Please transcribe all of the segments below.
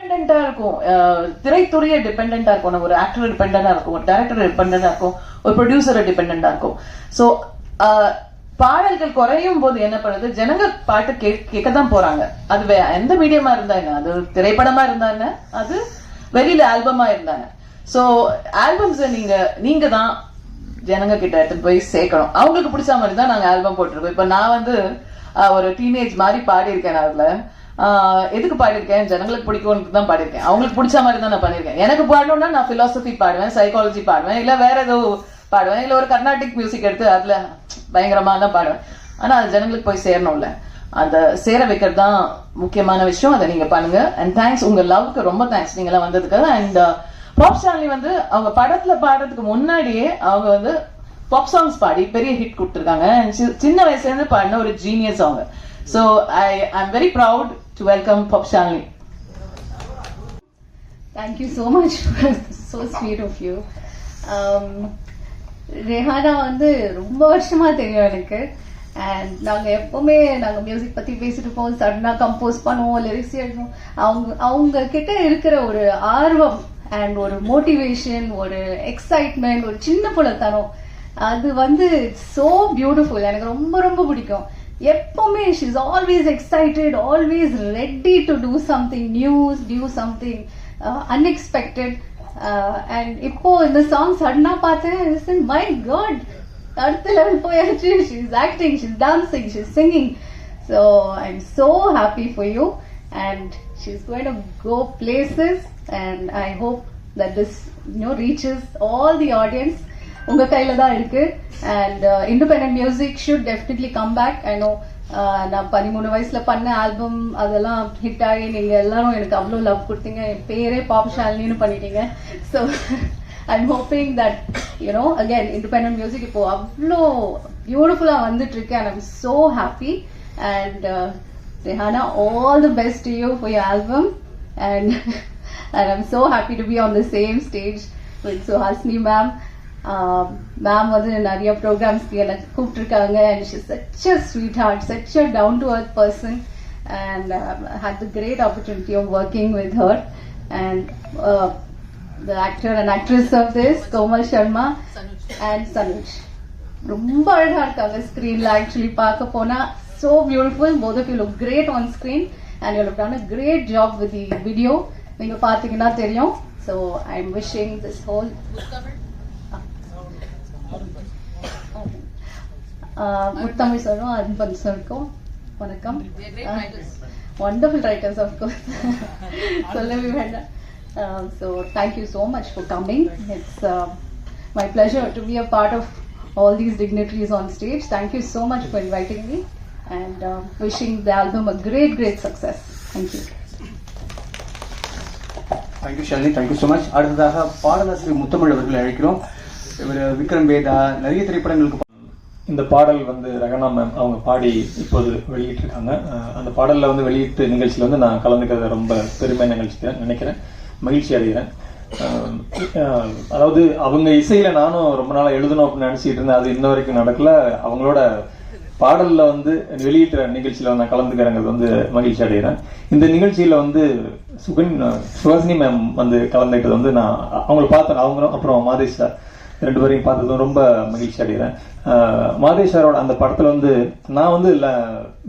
டிபெண்டா இருக்கும். திரைத்துறையே டிபெண்டா இருக்கும். ஒரு ஆக்டர் டிபெண்டா இருக்கும். ஒரு டைரக்டர் டிபெண்டா இருக்கும். ஒரு ப்ரொடியூசர் டிபெண்டா இருக்கும். ஸோ பாடல்கள் குறையும் போது என்ன பண்ணுது? ஜனங்க பாட்டு கேட்க தான் போறாங்க. அது வே- எந்த மீடியமா இருந்தா என்ன? அது திரைப்படமா இருந்தா என்ன? அது வெளியில ஆல்பமா இருந்தாங்க ஸோ ஆல்பம்ஸ் நீங்க நீங்க தான் ஜனங்க கிட்ட எடுத்துட்டு போய் சேர்க்கணும். அவங்களுக்கு பிடிச்ச மாதிரி தான் நாங்க ஆல்பம் போட்டிருக்கோம். இப்ப நான் வந்து ஒரு டீனேஜ் மாதிரி பாடியிருக்கேன் இருக்கேன் அதுல. எதுக்கு பாடியிருக்கேன்? ஜனங்களுக்கு பிடிக்கும்னு தான் பாடியிருக்கேன். அவங்களுக்கு பிடிச்ச மாதிரி தான் நான் பண்ணியிருக்கேன். எனக்கு பாடணும்னா நான் ஃபிலாசபி பாடுவேன் சைக்காலஜி பாடுவேன் இல்லை வேற ஏதோ பாடுவேன் இல்லை ஒரு கர்நாடிக் மியூசிக் எடுத்து அதுல பயங்கரமா தான் பாடுவேன். ஆனால் அது ஜனங்களுக்கு போய் சேரணும்ல. அந்த சேர வைக்கிறது தான் முக்கியமான விஷயம். அதை நீங்கள் பண்ணுங்க. அண்ட் தேங்க்ஸ் உங்கள் லவ்க்கு ரொம்ப தேங்க்ஸ் நீங்களாம் எல்லாம் அண்ட் பாப் ஸ்டான்லி வந்து அவங்க படத்தில் பாடுறதுக்கு முன்னாடியே அவங்க வந்து பாப் சாங்ஸ் பாடி பெரிய ஹிட் கொடுத்துருக்காங்க. அண்ட் சி- சின்ன வயசுலேருந்து பாடின ஒரு ஜீனியஸ் அவங்க. So I I am very proud to welcome Pop Stanley Thank you so much. so sweet of you. Um, Rehana வந்து ரொம்ப வருஷமா தெரியும் எனக்கு. அண்ட் நாங்கள் எப்போவுமே நாங்கள் மியூசிக் பற்றி பேசிட்டு இருப்போம். சடனாக கம்போஸ் பண்ணுவோம் லிரிக்ஸ் எழுதுவோம். அவங்க அவங்க கிட்ட இருக்கிற ஒரு ஆர்வம் அண்ட் ஒரு மோட்டிவேஷன் ஒரு எக்ஸைட்மெண்ட் ஒரு சின்ன புலத்தனம். அது வந்து சோ பியூட்டிஃபுல் எனக்கு ரொம்ப ரொம்ப பிடிக்கும். எப்பவுமே she is always excited always ready to do something news do something unexpected and இப்போ இந்த சாங் சடனா பார்த்தேன் மை காட் அடுத்த லெவல் போயாச்சு. She is acting she is dancing she is singing so I am so happy for you and she is going to go places and I hope that this you know reaches all the audience உங்க கையில தான் இருக்கு. And independent music should definitely come back I know நான் பதிமூணு வயசுல பண்ண album அதெல்லாம் hit ஆகி நீங்க எல்லாரும் எனக்கு அவ்வளோ லவ் கொடுத்தீங்க. என் பேரே பாப் ஷாலினின்னு பண்ணிட்டீங்க. So I am hoping that you know again independent music இப்போ அவ்வளோ பியூட்டிஃபுல்லா வந்துட்டு இருக்கு and I'm so happy and Rehana all the best to you for your album. And and I'm so happy to be on the same stage with Suhasini ma'am வந்து நிறைய ப்ரோக்ராம்ஸ்க்கு எனக்கு கூப்பிட்டுருக்காங்க. And she such a sweetheart such a down to earth person and had the great opportunity of working with her and the actor and actress of this Komal Sharma and Sanush ரொம்ப அழகா இருக்காங்க ஸ்கிரீன்ல actually பார்க்க போனா so beautiful both of you look great on screen and you look done a great job with the video நீங்க பாத்தீங்கன்னா தெரியும். So so i'm wishing this whole Muthamizh சாரும் அன்பன் சாருக்கும் வணக்கம் வண்டர்ஃபுல் ரைட்டர்ஸ் ஆஃப் கோர்ஸ் சொல்லவே வேண்டாம் so thank you so much for coming it's my pleasure to be a part of all these dignitaries on stage. Thank you so much for inviting me and uh, wishing the album a great, great success. Thank you. Thank you Shalini thank you so much அடுத்ததாக பாடலாசிரியர் முத்தமிழ் அவர்களை அழைக்கிறோம் இவர் விக்ரம் வேதா நிறைய திரைப்படங்களுக்கு இந்த பாடல் வந்து ரகனா மேம் அவங்க பாடி இப்போது வெளியிட்டிருக்காங்க. அந்த பாடலில் வந்து வெளியீட்டு நிகழ்ச்சியில் வந்து நான் கலந்துக்கிறத ரொம்ப பெருமை நிகழ்ச்சி நினைக்கிறேன். மகிழ்ச்சி அடைகிறேன். அதாவது அவங்க இசையில் நானும் ரொம்ப நாளாக எழுதணும் அப்படின்னு நினைச்சிட்டு இருந்தேன். அது இன்ன வரைக்கும் நடக்கல. அவங்களோட பாடலில் வந்து வெளியிட்ட நிகழ்ச்சியில் நான் கலந்துக்கிறேங்கிறது வந்து மகிழ்ச்சி அடைகிறேன். இந்த நிகழ்ச்சியில் வந்து சுகன் சுஹாசினி மேம் வந்து கலந்துக்கிட்டது வந்து நான் அவங்கள பார்த்தேன். அவங்களும் அப்புறம் மாதேஷ் சார். ரெண்டு பேரையும் பார்த்ததும் ரொம்ப மகிழ்ச்சி அடைகிறேன். மாதேஷாரோட அந்த படத்தில் வந்து நான் வந்து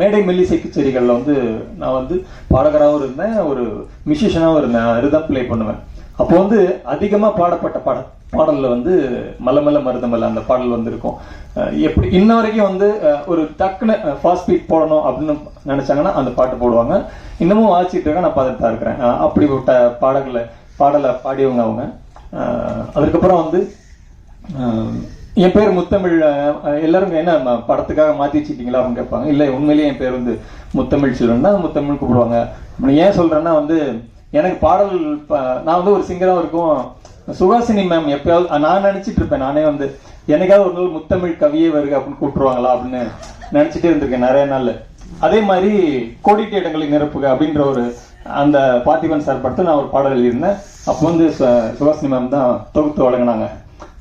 மேடை மெல்லிசை கச்சேரிகளில் வந்து நான் வந்து பாடகராகவும் இருந்தேன் ஒரு மியூசிஷியனாகவும் இருந்தேன். அதுதான் ப்ளே பண்ணுவேன். அப்போ வந்து அதிகமாக பாடப்பட்ட பாட பாடலில் வந்து மல்ல மல்ல மருதமல்ல அந்த பாடல் வந்திருக்கும். எப்படி இன்ன வரைக்கும் வந்து ஒரு டக்குன்னு ஃபாஸ்ட் பீட் போடணும் அப்படின்னு நினச்சாங்கன்னா அந்த பாட்டு போடுவாங்க. இன்னமும் வாசிட்டு இருக்க நான் பார்த்துட்டு தான் இருக்கிறேன். அப்படிப்பட்ட பாடல்களை பாடலை பாடியவங்க அவங்க. அதுக்கப்புறம் வந்து என் பேர் முத்தமிழ் அஹ் எல்லாரும் என்ன படத்துக்காக மாத்தி வச்சுட்டீங்களா அப்படின்னு கேட்பாங்க. இல்ல உண்மையிலேயே என் பேர் வந்து முத்தமிழ் சில்வன் தான் முத்தமிழ் கூப்பிடுவாங்க. ஏன் சொல்றேன்னா வந்து எனக்கு பாடல் நான் வந்து ஒரு சிங்கராக இருக்கும். சுகாசினி மேம் எப்பயாவது நான் நினைச்சிட்டு இருப்பேன். நானே வந்து எனக்காவது ஒரு நாள் முத்தமிழ் கவியே வருக அப்படின்னு கூப்பிட்டுருவாங்களா அப்படின்னு நினைச்சிட்டே இருந்திருக்கேன் நிறைய நாள் அதே மாதிரி கோடிட்டு இடங்களை நிரப்புக அப்படின்ற ஒரு அந்த பார்த்திபன் சார் படத்தில் நான் ஒரு பாடல் எழுதியிருந்தேன். அப்போ வந்து சு- மேம் தான் தொகுத்து வழங்கினாங்க.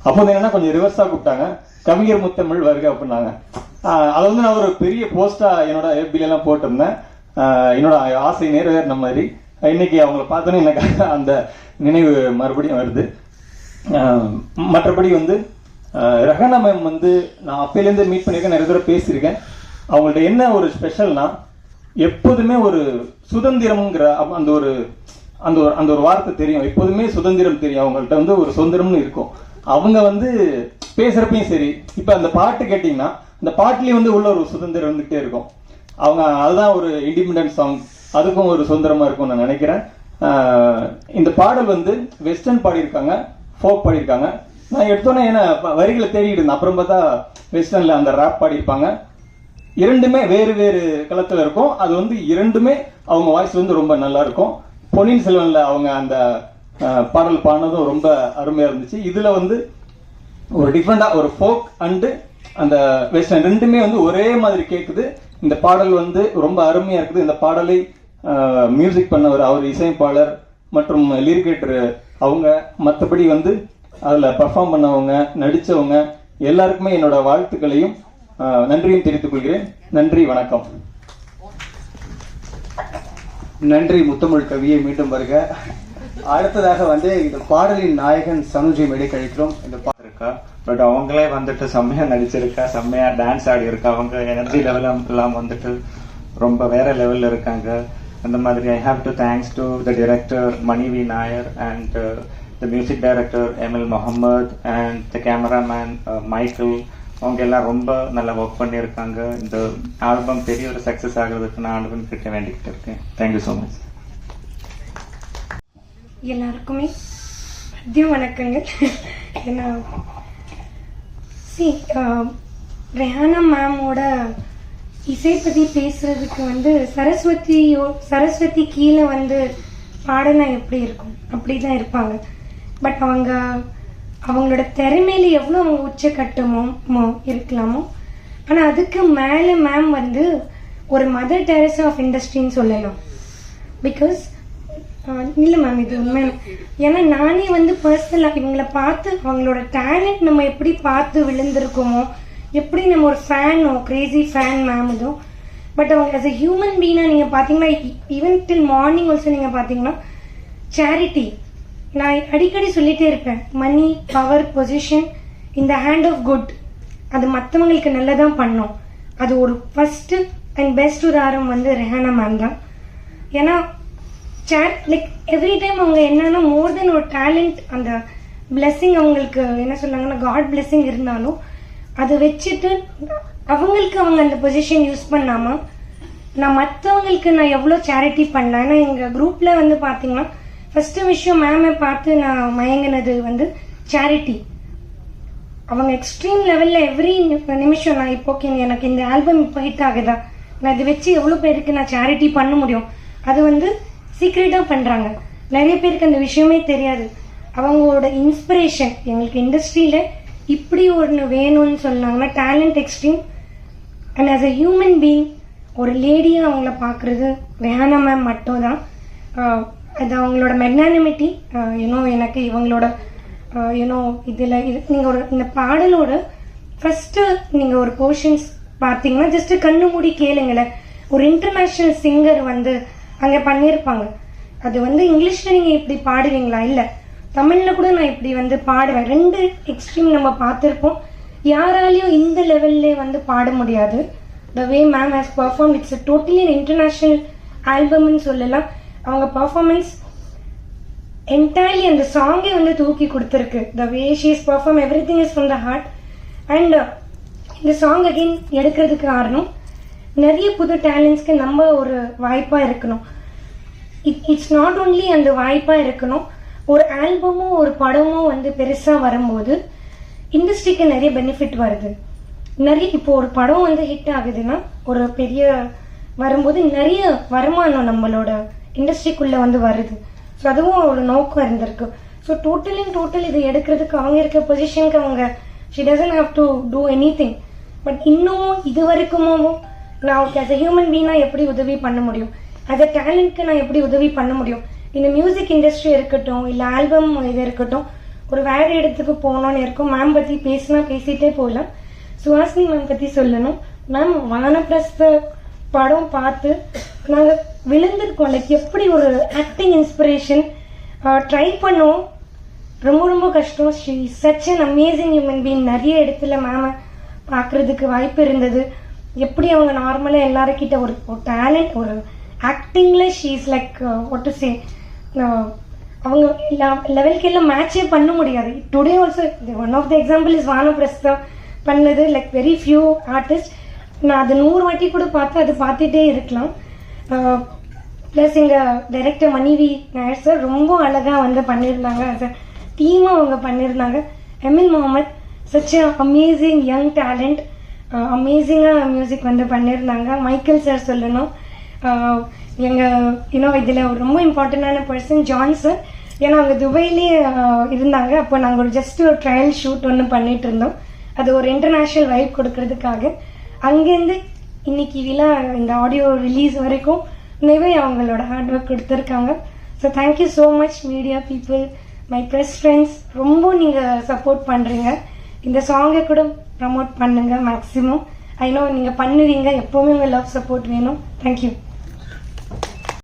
அப்போ வந்து என்னன்னா கொஞ்சம் ரிவர்ஸாக கூப்பிட்டாங்க. கவிஞர் முத்தமிழ் வருக அப்படின்னாங்க. அது அதை வந்து நான் ஒரு பெரிய போஸ்டா என்னோட FB எல்லாம் போட்டிருந்தேன். என்னோட ஆசை நிறைவேறின மாதிரி. இன்னைக்கு அவங்கள பார்த்தோன்னே எனக்கு அந்த நினைவு மறுபடியும் வருது. மற்றபடி வந்து ஆஹ் மேம் வந்து நான் அப்பையிலேருந்து மீட் பண்ணியிருக்கேன். நிறைய தடவை பேசியிருக்கேன். அவங்கள்ட்ட என்ன ஒரு ஸ்பெஷல்னா எப்போதுமே ஒரு சுதந்திரம்ங்கிற அந்த ஒரு அந்த ஒரு அந்த ஒரு வார்த்தை தெரியும். எப்போதுமே சுதந்திரம் தெரியும். அவங்கள்ட்ட வந்து ஒரு சுதந்திரம்னு இருக்கும். அவங்க வந்து பேசுறப்பையும் சரி இப்போ அந்த பாட்டு கேட்டிங்கன்னா அந்த பாட்டுலேயும் வந்து உள்ள ஒரு சுதந்திரம் வந்துகிட்டே இருக்கும். அவங்க அதுதான் ஒரு இண்டிபெண்டன்ட் சாங் அதுக்கும் ஒரு சுதந்திரமா இருக்கும் நான் நினைக்கிறேன். இந்த பாடல் வந்து வெஸ்டர்ன் பாடியிருக்காங்க ஃபோக் பாடியிருக்காங்க. நான் எடுத்தோன்னே ஏன்னா ப- வரிகளை தேடிட்டு இருந்தேன். அப்புறம் பார்த்தா வெஸ்டர்ன்ல அந்த ரேப் பாடியிருப்பாங்க. இரண்டுமே வேறு வேறு களத்தில் இருக்கும். அது வந்து இரண்டுமே அவங்க வாய்ஸ் வந்து ரொம்ப நல்லா இருக்கும். பொன்னியின் செல்வன்ல அவங்க அந்த பாடல் பாடினதும் ரொம்ப அருமையா இருந்துச்சு. இதுல வந்து ஒரு டிஃப்ரெண்டா ஒரு ஃபோக் அண்டு அந்த வெஸ்டர்ன் ரெண்டுமே வந்து ஒரே மாதிரி கேட்குது இந்த பாடல் வந்து ரொம்ப அருமையா இருக்குது. இந்த பாடலை மியூசிக் பண்ணவர் அவர் இசையமைப்பாளர் மற்றும் லிரிகேட்டர் அவங்க. மற்றபடி வந்து அதில் பெர்ஃபார்ம் பண்ணவங்க நடித்தவங்க எல்லாருக்குமே என்னோட வாழ்த்துக்களையும் நன்றியும் தெரிவித்துக் கொள்கிறேன். நன்றி வணக்கம். நன்றி முத்தமிழ் கவியை மீண்டும் வருக. அடுத்ததாக வந்து இந்த பாடலின் நாயகன் சனுஜி மேடை கழிக்கிறோம் இந்த பா- பட் அவங்களே வந்துட்டு செம்மையா நடிச்சிருக்கா செம்மையா டான்ஸ் ஆடி இருக்கா? அவங்க எனர்ஜி லெவல் எல்லாம் வந்துட்டு ரொம்ப வேற லெவல்ல இருக்காங்க. அந்த மாதிரி I have to thanks to the director Manivi Nair and the music director M L Mohammed and the cameraman Michael அவங்க எல்லாம் ரொம்ப நல்லா ஒர்க் பண்ணியிருக்காங்க. இந்த ஆல்பம் பெரிய ஒரு சக்சஸ் ஆகிறதுக்கு நான் ஆல்பம் கிட்ட வேண்டிக்கிட்டு இருக்கேன். தேங்க்யூ ஸோ மச் எல்லாருக்குமே மதியம் வணக்கங்க ஏன்னா சி ரெஹானா மேமோட இசை பற்றி பேசுறதுக்கு வந்து சரஸ்வதியோ சரஸ்வதி கீழே வந்து பாடனா எப்படி இருக்கும்? அப்படி தான் இருப்பாங்க. பட் அவங்க அவங்களோட திறமையில எவ்வளோ அவங்க உச்ச மோ இருக்கலாமோ? ஆனால் அதுக்கு மேலே மேம் வந்து ஒரு மதர் டெரஸ் ஆஃப் இண்டஸ்ட்ரின்னு சொல்லலாம். பிகாஸ் இல்லை மேம் இது உண்மை ஏன்னா நானே வந்து பர்சனலாக இவங்களை பார்த்து அவங்களோட டேலண்ட் நம்ம எப்படி பார்த்து விழுந்திருக்கோமோ எப்படி நம்ம ஒரு ஃபேனோ கிரேசி ஃபேன் மேம் இதோ பட் அவங்க அஸ் அ ஹியூமன் பீனாக நீங்கள் பார்த்தீங்கன்னா ஈவன் டில் மார்னிங் ஆல்சோ நீங்கள் பார்த்தீங்கன்னா சேரிட்டி நான் அடிக்கடி சொல்லிட்டே இருப்பேன். மணி பவர் பொசிஷன் இந்த ஹேண்ட் ஆஃப் குட் அது மற்றவங்களுக்கு நல்லதான் பண்ணோம். அது ஒரு ஃபஸ்ட்டு அண்ட் பெஸ்ட் உதாரணம் வந்து ரெஹானா மேம் தான். ஏன்னா சேர் லைக் எவ்ரி டைம் அவங்க என்னன்னா மோர் தென் ஒரு டேலண்ட் அந்த பிளெஸ்ஸிங் அவங்களுக்கு என்ன சொன்னாங்கன்னா காட் பிளெஸ்ஸிங் இருந்தாலும் அதை வச்சுட்டு அவங்களுக்கு அவங்க அந்த பொசிஷன் யூஸ் பண்ணாமல் நான் மற்றவங்களுக்கு நான் எவ்வளோ சேரிட்டி பண்ணேன் ஏன்னா எங்கள் குரூப்பில் வந்து பார்த்தீங்கன்னா ஃபஸ்ட்டு விஷயம் மேமை பார்த்து நான் மயங்கினது வந்து சேரிட்டி அவங்க எக்ஸ்ட்ரீம் லெவலில் எவ்ரி நிமிஷம் நான் இப்போ எனக்கு இந்த ஆல்பம் இப்போ ஹிட் ஆகுதா? நான் இதை வச்சு எவ்வளோ பேருக்கு நான் சேரிட்டி பண்ண முடியும்? அது வந்து சீக்ரெட்டாக பண்ணுறாங்க நிறைய பேருக்கு அந்த விஷயமே தெரியாது. அவங்களோட இன்ஸ்பிரேஷன் எங்களுக்கு இண்டஸ்ட்ரியில் இப்படி ஒன்று வேணும்னு சொன்னாங்கன்னா talent extreme and as a human being ஒரு லேடியாக அவங்கள பார்க்குறது ரெஹானா மேம் மட்டும் தான் அது அவங்களோட மெக்னானிமிட்டி யூனோ எனக்கு இவங்களோட யூனோ இதில் இது நீங்கள் ஒரு இந்த பாடலோட ஃபஸ்ட்டு நீங்கள் ஒரு போர்ஷன்ஸ் பார்த்தீங்கன்னா ஜஸ்ட்டு கண்ணு மூடி கேளுங்களேன். ஒரு இன்டர்நேஷ்னல் சிங்கர் வந்து அங்கே பண்ணியிருப்பாங்க. அது வந்து இங்கிலீஷில் நீங்கள் இப்படி பாடுவீங்களா? இல்லை. தமிழில் கூட நான் இப்படி வந்து பாடுவேன். ரெண்டு எக்ஸ்ட்ரீம் நம்ம பார்த்துருப்போம். யாராலையும் இந்த லெவல்லே வந்து பாட முடியாது. The way ma'am has perform it's totally international ஆல்பம்னு சொல்லலாம். அவங்க பர்ஃபார்மன்ஸ் என்டையர்லி அந்த சாங்கே வந்து தூக்கி கொடுத்துருக்கு. The way she's perform everything is from the heart and இந்த சாங் அகெயின் எடுக்கிறதுக்கு காரணம் நிறைய புது டேலண்ட்ஸ்க்கு நம்ம ஒரு வாய்ப்பாக இருக்கணும். இட் இட்ஸ் நாட் ஓன்லி அந்த வாய்ப்பாக இருக்கணும் ஒரு ஆல்பமோ ஒரு படமோ வந்து பெருசாக வரும்போது இண்டஸ்ட்ரிக்கு நிறைய பெனிஃபிட் வருது. நிறைய இப்போ ஒரு படம் வந்து ஹிட் ஆகுதுன்னா ஒரு பெரிய வரும்போது நிறைய வருமானம் நம்மளோட இண்டஸ்ட்ரிக்குள்ளே வந்து வருது. ஸோ அதுவும் அவரோட நோக்கம் இருந்திருக்கு. ஸோ டோட்டல் அண்ட் டோட்டல் இது எடுக்கிறதுக்கு அவங்க இருக்க பொசிஷனுக்கு அவங்க she doesn't have to do anything but இன்னமும் இது வரைக்குமோ நான் ஆஸ் அ ஹியூமன் பீனாக எப்படி உதவி பண்ண முடியும்? As அ டேலண்ட்க்கு நான் எப்படி உதவி பண்ண முடியும்? இந்த மியூசிக் இண்டஸ்ட்ரி இருக்கட்டும் இல்லை ஆல்பம் இது இருக்கட்டும் ஒரு வேற இடத்துக்கு போகணும்னு இருக்கும். மேம் பற்றி பேசினா பேசிட்டே போகலாம். சுஹாசினி மேம் பற்றி சொல்லணும். மேம் வானப்பிரஸ்த படம் பார்த்து நாங்கள் விழுந்திருக்கோம் லைக் எப்படி ஒரு ஆக்டிங் இன்ஸ்பிரேஷன் ட்ரை பண்ணோம். ரொம்ப ரொம்ப கஷ்டம். She such an amazing human being நிறைய இடத்துல மேம பார்க்குறதுக்கு வாய்ப்பு இருந்தது. எப்படி அவங்க நார்மலாக எல்லாருக்கிட்ட ஒரு ஒரு டேலண்ட் ஒரு ஆக்டிங்கில் she is like what to say அவங்க லெவல்க்கு எல்லாம் மேட்சே பண்ண முடியாது. Today also one of the example is Vanaprastham பண்ணது. லைக் வெரி ஃபியூ ஆர்டிஸ்ட் நான் அது நூறு வாட்டி கூட பார்த்து அது பார்த்துட்டே இருக்கலாம். ப்ளஸ் எங்கள் டைரக்டர் மணிவி நாயர் சார் ரொம்ப அழகாக வந்து பண்ணியிருந்தாங்க as டீமாக அவங்க பண்ணியிருந்தாங்க Emil Mohammed such amazing young talent அமேசிங்காக music வந்து பண்ணியிருந்தாங்க மைக்கேல் சார் சொல்லணும். எங்கள் இன்னும் இதில் ஒரு ரொம்ப இம்பார்ட்டண்டான பர்சன் ஜான் சார் ஏன்னா அவங்க துபாயிலேயே இருந்தாங்க. அப்போ நாங்கள் ஒரு ஜஸ்ட் ஒரு ட்ரையல் ஷூட் ஒன்று பண்ணிட்டு இருந்தோம். அது ஒரு இன்டர்நேஷ்னல் வைப் கொடுக்கறதுக்காக. அங்கேருந்து இன்னைக்கு விழா இந்த ஆடியோ ரிலீஸ் வரைக்கும் நிறைய அவங்களோட ஹார்ட் ஒர்க் கொடுத்துருக்காங்க. So thank you so much media people my press friends ரொம்ப நீங்கள் சப்போர்ட் பண்ணுறீங்க இந்த சாங்கை கூட ப்ரமோட் பண்ணுங்க மேக்ஸிமம் ஐ நோ நீங்கள் பண்ணுவீங்க. எப்போவுமே உங்கள் லவ் சப்போர்ட் வேணும். தேங்க்யூ